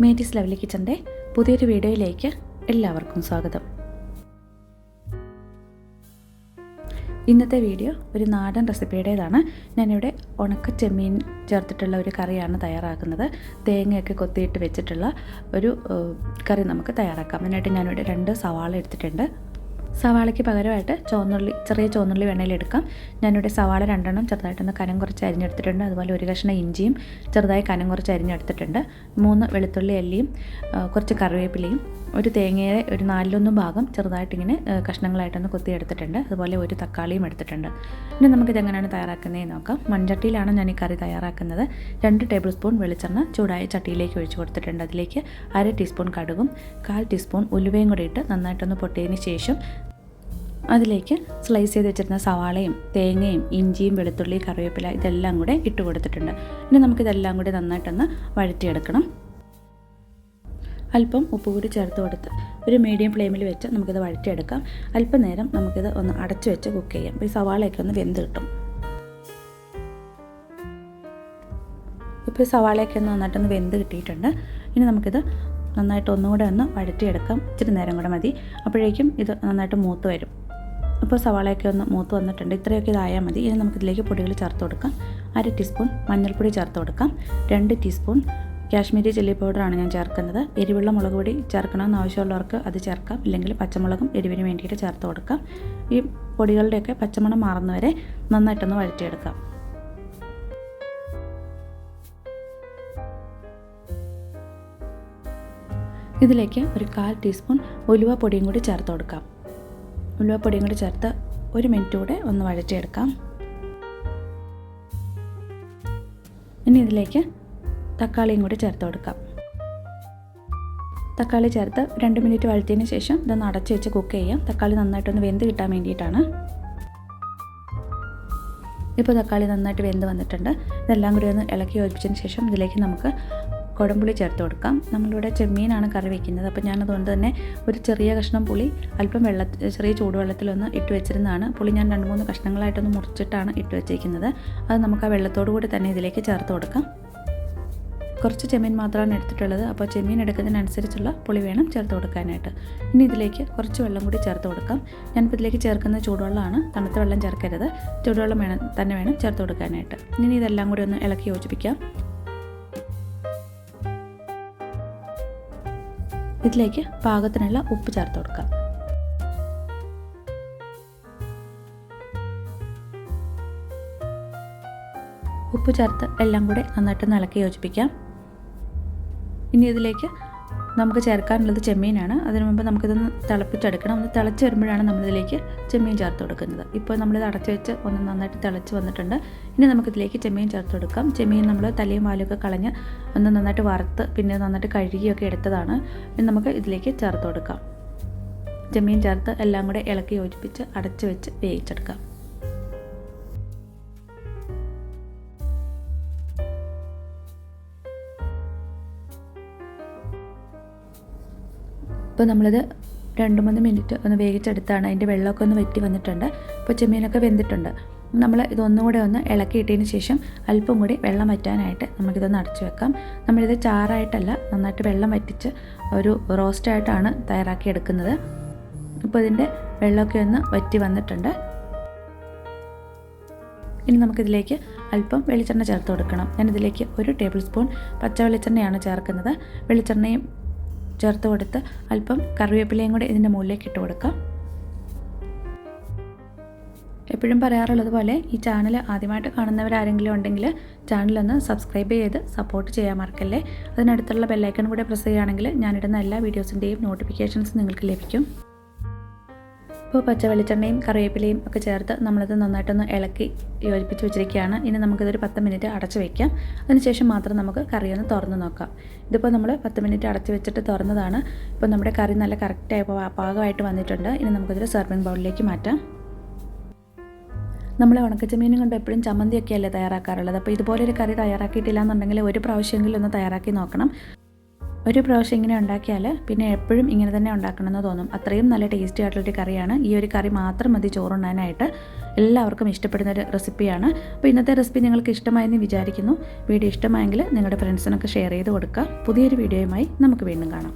മേറ്റീസ് lovely കിച്ചന്റെ പുതിയൊരു വീഡിയോയിലേക്ക് എല്ലാവർക്കും സ്വാഗതം. ഇന്നത്തെ വീഡിയോ ഒരു നാടൻ റെസിപ്പിയുടേതാണ്. ഞാനിവിടെ ഉണക്ക ചെമ്മീൻ ചേർത്തിട്ടുള്ള ഒരു കറിയാണ് തയ്യാറാക്കുന്നത്. തേങ്ങയൊക്കെ കൊത്തിയിട്ട് വെച്ചിട്ടുള്ള ഒരു കറി നമുക്ക് തയ്യാറാക്കാം. അതിനായിട്ട് ഞാനിവിടെ രണ്ട് സവാള എടുത്തിട്ടുണ്ട്. സവാളയ്ക്ക് പകരമായിട്ട് ചോന്നുള്ളി ചെറിയ ചുവന്നുള്ളി വെണ്ണയിലെടുക്കാം ഞാനിവിടെ സവാള രണ്ടെണ്ണം ചെറുതായിട്ടൊന്ന് കനം കുറച്ച് അരിഞ്ഞെടുത്തിട്ടുണ്ട്. അതുപോലെ ഒരു കഷ്ണം ഇഞ്ചിയും ചെറുതായി കനം കുറച്ച് അരിഞ്ഞെടുത്തിട്ടുണ്ട്. മൂന്ന് വെളുത്തുള്ളി അല്ലിയും കുറച്ച് കറിവേപ്പിലയും ഒരു തേങ്ങയെ ഒരു നാലിലൊന്ന് ഭാഗം ചെറുതായിട്ടിങ്ങനെ ഇങ്ങനെ കഷ്ണങ്ങളായിട്ടൊന്ന് കൊത്തിയെടുത്തിട്ടുണ്ട്. അതുപോലെ ഒരു തക്കാളിയും എടുത്തിട്ടുണ്ട്. ഇനി നമുക്കിതെങ്ങനെയാണ് തയ്യാറാക്കുന്നതെന്ന് നോക്കാം. മൺചട്ടിയിലാണ് ഞാൻ ഈ കറി തയ്യാറാക്കുന്നത്. രണ്ട് ടേബിൾ സ്പൂൺ വെളിച്ചെണ്ണ ചൂടായ ചട്ടിയിലേക്ക് ഒഴിച്ചു കൊടുത്തിട്ടുണ്ട്. അതിലേക്ക് അര ടീസ്പൂൺ കടുകും കാൽ ടീസ്പൂൺ ഉലുവയും കൂടി ഇട്ട് നന്നായിട്ടൊന്ന് പൊട്ടിയതിന് ശേഷം അതിലേക്ക് സ്ലൈസ് ചെയ്ത് വെച്ചിരുന്ന സവാളയും തേങ്ങയും ഇഞ്ചിയും വെളുത്തുള്ളി കറിവേപ്പില ഇതെല്ലാം കൂടെ ഇട്ട് കൊടുത്തിട്ടുണ്ട്. ഇനി നമുക്കിതെല്ലാം കൂടി നന്നായിട്ടൊന്ന് വഴറ്റിയെടുക്കണം. അല്പം ഉപ്പ് കൂടി ചേർത്ത് കൊടുത്ത് ഒരു മീഡിയം ഫ്ലെയിമിൽ വെച്ച് നമുക്കിത് വഴറ്റിയെടുക്കാം. അല്പനേരം നമുക്കിത് ഒന്ന് അടച്ചു വെച്ച് കുക്ക് ചെയ്യാം. അപ്പോൾ ഈ സവാളയൊക്കെ ഒന്ന് വെന്ത് കിട്ടും. ഇപ്പോൾ ഈ സവാളയൊക്കെ ഒന്ന് നന്നായിട്ടൊന്ന് വെന്ത് കിട്ടിയിട്ടുണ്ട്. ഇനി നമുക്കിത് നന്നായിട്ട് ഒന്നുകൂടെ ഒന്ന് വഴറ്റിയെടുക്കാം. ഇച്ചിരി നേരം കൂടെ മതി. അപ്പോഴേക്കും ഇത് നന്നായിട്ട് മൂത്ത് വരും. ഇപ്പോൾ സവാളയൊക്കെ ഒന്ന് മൂത്ത് വന്നിട്ടുണ്ട്. ഇത്രയൊക്കെ ഇതായാൽ മതി. ഇനി നമുക്കിതിലേക്ക് പൊടികൾ ചേർത്ത് കൊടുക്കാം. അര ടീസ്പൂൺ മഞ്ഞൾപ്പൊടി ചേർത്ത് കൊടുക്കാം. രണ്ട് ടീസ്പൂൺ കാശ്മീരി ചില്ലി പൗഡറാണ് ഞാൻ ചേർക്കുന്നത്. എരിവുള്ള മുളക് പൊടി ചേർക്കണമെന്ന് ആവശ്യമുള്ളവർക്ക് അത് ചേർക്കാം. ഇല്ലെങ്കിൽ പച്ചമുളകും എരിവിന് വേണ്ടിയിട്ട് ചേർത്ത് കൊടുക്കാം. ഈ പൊടികളുടെയൊക്കെ പച്ചമണം മാറുന്നവരെ നന്നായിട്ടൊന്ന് വഴറ്റിയെടുക്കാം. ഇതിലേക്ക് ഒരു കാൽ ടീസ്പൂൺ ഉലുവ പൊടിയും കൂടി ചേർത്ത് കൊടുക്കാം. ഉലുവ പൊടിയും കൂടി ചേർത്ത് ഒരു മിനിറ്റ് കൂടെ ഒന്ന് വഴറ്റിയെടുക്കാം. ഇനി ഇതിലേക്ക് തക്കാളിയും കൂടി ചേർത്ത് കൊടുക്കാം. തക്കാളി ചേർത്ത് രണ്ട് മിനിറ്റ് വഴറ്റിയതിന് ശേഷം ഇതൊന്ന് അടച്ച് വെച്ച് കുക്ക് ചെയ്യാം. തക്കാളി നന്നായിട്ടൊന്ന് വെന്ത് കിട്ടാൻ വേണ്ടിയിട്ടാണ്. ഇപ്പോൾ തക്കാളി നന്നായിട്ട് വെന്ത് വന്നിട്ടുണ്ട്. ഇതെല്ലാം കൂടി ഒന്ന് ഇളക്കി യോജിപ്പിച്ചതിന് ശേഷം ഇതിലേക്ക് നമുക്ക് കുടംപുളി ചേർത്ത് കൊടുക്കാം. നമ്മളിവിടെ ചെമ്മീനാണ് കറി വെക്കുന്നത്. അപ്പോൾ ഞാനതുകൊണ്ട് തന്നെ ഒരു ചെറിയ കഷ്ണം പുളി അല്പം വെള്ള ചെറിയ ചൂടുവെള്ളത്തിലൊന്ന് ഇട്ട് വെച്ചിരുന്നതാണ്. പുളി ഞാൻ രണ്ട് മൂന്ന് കഷ്ണങ്ങളായിട്ടൊന്ന് മുറിച്ചിട്ടാണ് ഇട്ട് വെച്ചിരിക്കുന്നത്. അത് നമുക്ക് ആ വെള്ളത്തോടു കൂടി തന്നെ ഇതിലേക്ക് ചേർത്ത് കൊടുക്കാം. കുറച്ച് ചെമ്മീൻ മാത്രമാണ് എടുത്തിട്ടുള്ളത്. അപ്പോൾ ചെമ്മീൻ എടുക്കുന്നതിനനുസരിച്ചുള്ള പുളി വേണം ചേർത്ത് കൊടുക്കാനായിട്ട്. ഇനി ഇതിലേക്ക് കുറച്ച് വെള്ളം കൂടി ചേർത്ത് കൊടുക്കാം. ഞാനിപ്പോൾ ഇതിലേക്ക് ചേർക്കുന്ന ചൂടുവെള്ളമാണ്. തണുത്ത വെള്ളം ചേർക്കരുത്. ചൂടുവെള്ളം വേണം തന്നെ വേണം ചേർത്ത് കൊടുക്കാനായിട്ട്. ഇനി ഇതെല്ലാം കൂടി ഒന്ന് ഇളക്കി യോജിപ്പിക്കാം. ഇതിലേക്ക് പാകത്തിനുള്ള ഉപ്പ് ചേർത്ത് കൊടുക്കാം. ഉപ്പ് ചേർത്ത് എല്ലാം കൂടെ നന്നായിട്ട് ഇളക്കി യോജിപ്പിക്കാം. ഇനി ഇതിലേക്ക് നമുക്ക് ചേർക്കാനുള്ളത് ചെമ്മീനാണ്. അതിനു മുമ്പ് നമുക്കിതൊന്ന് തിളപ്പിച്ചെടുക്കണം. ഒന്ന് തിളച്ച് വരുമ്പോഴാണ് നമ്മളിതിലേക്ക് ചെമ്മീൻ ചേർത്ത് കൊടുക്കുന്നത്. ഇപ്പോൾ നമ്മളിത് അടച്ചു വെച്ച് ഒന്ന് നന്നായിട്ട് തിളച്ച് വന്നിട്ടുണ്ട്. ഇനി നമുക്കിതിലേക്ക് ചെമ്മീൻ ചേർത്ത് കൊടുക്കാം. ചെമ്മീൻ നമ്മൾ തലയും വാലുമൊക്കെ കളഞ്ഞ് ഒന്ന് നന്നായിട്ട് വറുത്ത് പിന്നെ നന്നായിട്ട് കഴുകിയൊക്കെ എടുത്തതാണ്. ഇനി നമുക്ക് ഇതിലേക്ക് ചേർത്ത് കൊടുക്കാം. ചെമ്മീൻ ചേർത്ത് എല്ലാം കൂടെ ഇളക്കി യോജിപ്പിച്ച് അടച്ച് വെച്ച് വേവിച്ചെടുക്കാം. ഇപ്പോൾ നമ്മളിത് രണ്ട് മൂന്ന് മിനിറ്റ് ഒന്ന് വേവിച്ചെടുത്താണ്. അതിന്റെ വെള്ളമൊക്കെ ഒന്ന് വറ്റി വന്നിട്ടുണ്ട്. ഇപ്പോൾ ചെമ്മീനൊക്കെ വെന്തിട്ടുണ്ട്. നമ്മൾ ഇതൊന്നും കൂടെ ഒന്ന് ഇളക്കിയിട്ടതിന് ശേഷം അല്പം കൂടി വെള്ളം വറ്റാനായിട്ട് നമുക്കിതൊന്ന് അടച്ചു വെക്കാം. നമ്മളിത് ചാറായിട്ടല്ല നന്നായിട്ട് വെള്ളം വറ്റിച്ച് ഒരു റോസ്റ്റായിട്ടാണ് തയ്യാറാക്കി എടുക്കുന്നത്. ഇപ്പോൾ ഇതിന്റെ വെള്ളമൊക്കെ ഒന്ന് വറ്റി വന്നിട്ടുണ്ട്. ഇനി നമുക്കിതിലേക്ക് അല്പം വെളിച്ചെണ്ണ ചേർത്ത് കൊടുക്കണം. ഞാനിതിലേക്ക് ഒരു ടേബിൾ സ്പൂൺ പച്ച വെളിച്ചെണ്ണയാണ് ചേർക്കുന്നത്. വെളിച്ചെണ്ണയും ചേർത്ത് കൊടുത്ത് അല്പം കറിവേപ്പിലയും കൂടി ഇതിന്റെ മുകളിലേക്ക് ഇട്ട് കൊടുക്കാം. എപ്പോഴും പറയാറുള്ളത് പോലെ ഈ ചാനൽ ആദ്യമായിട്ട് കാണുന്നവരാരെങ്കിലും ഉണ്ടെങ്കിൽ ചാനലൊന്ന് സബ്സ്ക്രൈബ് ചെയ്ത് സപ്പോർട്ട് ചെയ്യാൻ മറക്കല്ലേ? അതിനടുത്തുള്ള ബെല്ലൈക്കൺ കൂടെ പ്രസ് ചെയ്യുകയാണെങ്കിൽ ഞാനിടുന്ന എല്ലാ വീഡിയോസിന്റെയും നോട്ടിഫിക്കേഷൻസ് നിങ്ങൾക്ക് ലഭിക്കും. ഇപ്പോൾ പച്ച വെളിച്ചെണ്ണയും കറിവേപ്പിലയും ഒക്കെ ചേർത്ത് നമ്മളത് നന്നായിട്ടൊന്ന് ഇളക്കി യോജിപ്പിച്ച് വെച്ചിരിക്കുകയാണ്. ഇനി നമുക്കിതൊരു പത്ത് മിനിറ്റ് അടച്ച് വയ്ക്കാം അതിനുശേഷം മാത്രം നമുക്ക് കറി ഒന്ന് തുറന്ന് നോക്കാം. ഇതിപ്പോൾ നമ്മൾ പത്ത് മിനിറ്റ് അടച്ച് വെച്ചിട്ട് തുറന്നതാണ്. ഇപ്പോൾ നമ്മുടെ കറി നല്ല കറക്റ്റായി പാകമായിട്ട് വന്നിട്ടുണ്ട്. ഇനി നമുക്കിതൊരു സെർവിങ് ബൗളിലേക്ക് മാറ്റാം. നമ്മൾ ഉണക്കച്ചമീനും കൊണ്ട് എപ്പോഴും ചമ്മന്തിയൊക്കെയല്ലേ തയ്യാറാക്കാറുള്ളത്? അപ്പോൾ ഇതുപോലൊരു കറി തയ്യാറാക്കിയിട്ടില്ല എന്നുണ്ടെങ്കിൽ ഒരു പ്രാവശ്യമെങ്കിലും ഒന്ന് തയ്യാറാക്കി നോക്കണം. ഒരു പ്രാവശ്യം ഇങ്ങനെ ഉണ്ടാക്കിയാൽ പിന്നെ എപ്പോഴും ഇങ്ങനെ തന്നെ ഉണ്ടാക്കണമെന്ന് തോന്നും. അത്രയും നല്ല ടേസ്റ്റി ആയിട്ടുള്ളൊരു കറിയാണ്. ഈ ഒരു കറി മാത്രം മതി ചോറുണ്ണാനായിട്ട്. എല്ലാവർക്കും ഇഷ്ടപ്പെടുന്ന ഒരു റെസിപ്പിയാണ് അപ്പോൾ ഇന്നത്തെ റെസിപ്പി നിങ്ങൾക്ക് ഇഷ്ടമായെന്ന് വിചാരിക്കുന്നു. വീഡിയോ ഇഷ്ടമായെങ്കിൽ നിങ്ങളുടെ ഫ്രണ്ട്സിനൊക്കെ ഷെയർ ചെയ്ത് കൊടുക്കുക. പുതിയൊരു വീഡിയോയുമായി നമുക്ക് വീണ്ടും കാണാം.